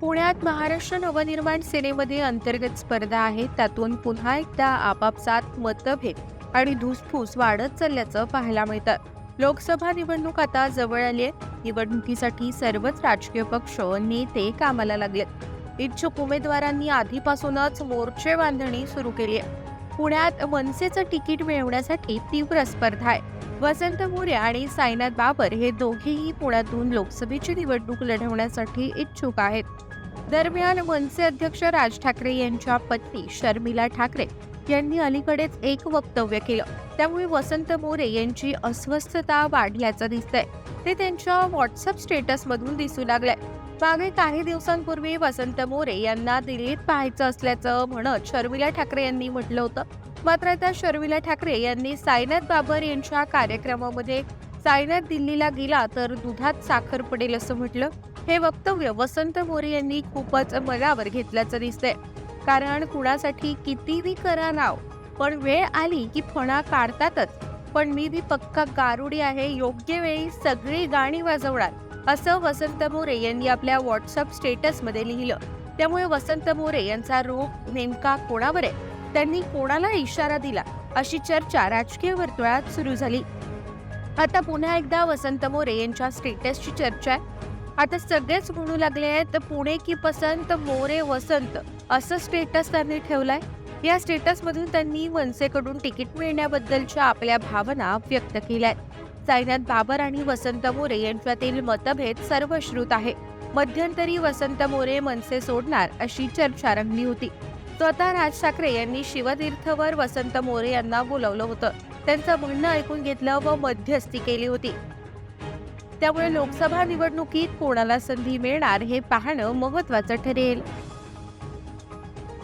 पुण्यात महाराष्ट्र नवनिर्माण सेनेमध्ये अंतर्गत स्पर्धा आहे. त्यातून पुन्हा एकदा आपापसात मतभेद आणि धुसफूस वाढत चालल्याचं पाहायला मिळतं. लोकसभा निवडणूक आता जवळ आली आहे. निवडणुकीसाठी सर्वच राजकीय पक्ष नेते कामाला लागलेत इच्छुक उमेदवारांनी आधीपासूनच मोर्चे बांधणी सुरू केली आहे. पुण्यात मनसेचं तिकीट मिळवण्यासाठी तीव्र स्पर्धा आहे. वसंत मोरे आणि साईनाथ बाबर हे दोघेही पुण्यातून लोकसभेची निवडणूक लढवण्यासाठी इच्छुक आहेत. दरम्यान मनसे अध्यक्ष राज ठाकरे यांच्या पत्नी शर्मिला ठाकरे यांनी अलीकडेच एक वक्तव्य केलं. त्यामुळे वसंत मोरे यांची अस्वस्थता वाढल्याचं दिसतंय. ते त्यांच्या व्हॉट्सअप स्टेटसमधून दिसू लागलंय मागे काही दिवसांपूर्वी वसंत मोरे यांना दिल्लीत पाहायचं असल्याचं म्हणत शर्मिला ठाकरे यांनी म्हटलं होतं. मात्र आता शर्मिला ठाकरे यांनी साईनाथ बाबर यांच्या कार्यक्रमामध्ये साईनाथ दिल्लीला गेला तर दुधात साखर पडेल असं म्हटलं. हे वक्तव्य वसंत मोरे यांनी खूपच मनावर घेतल्याचं दिसतंय. कारण कुणासाठी कितीही करा नाव पण वेळ आली की फणा काढतातच. पण मी बी पक्का गारुडी आहे योग्य वेळी सगळी गाणी वाजवणार. असं वसंत मोरे यांनी आपल्या व्हॉट्सअप स्टेटसमध्ये लिहिलं. त्यामुळे वसंत मोरे यांचा रोग नेमका कोणावर आहे? त्यांनी कोणाला इशारा दिला? अशी चर्चा राजकीय वर्तुळात सुरू झाली. आता पुन्हा एकदा वसंत मोरे यांच्या स्टेटसची चर्चा आहे. आता सगळेच म्हणू लागले आहेत पुणे की पसंत मोरे वसंत असं स्टेटस त्यांनी ठेवलंय. या स्टेटसमधून त्यांनी मनसेकडून तिकीट मिळण्याबद्दलच्या आपल्या भावना व्यक्त केल्या साईनाथ बाबर आणि वसंत मोरे यांच्यातील मतभेद सर्वश्रुत आहे. मध्यंतरी वसंत मोरे मनसे सोडणार अशी चर्चा रंगली होती. स्वतः राज ठाकरे यांनी शिवतीर्थवर वसंत मोरे यांना बोलवलं होतं. त्यांचं म्हणणं ऐकून घेतलं व मध्यस्थी केली होती. त्यामुळे लोकसभा निवडणुकीत कोणाला संधी मिळणार हे पाहणं महत्वाचं ठरेल.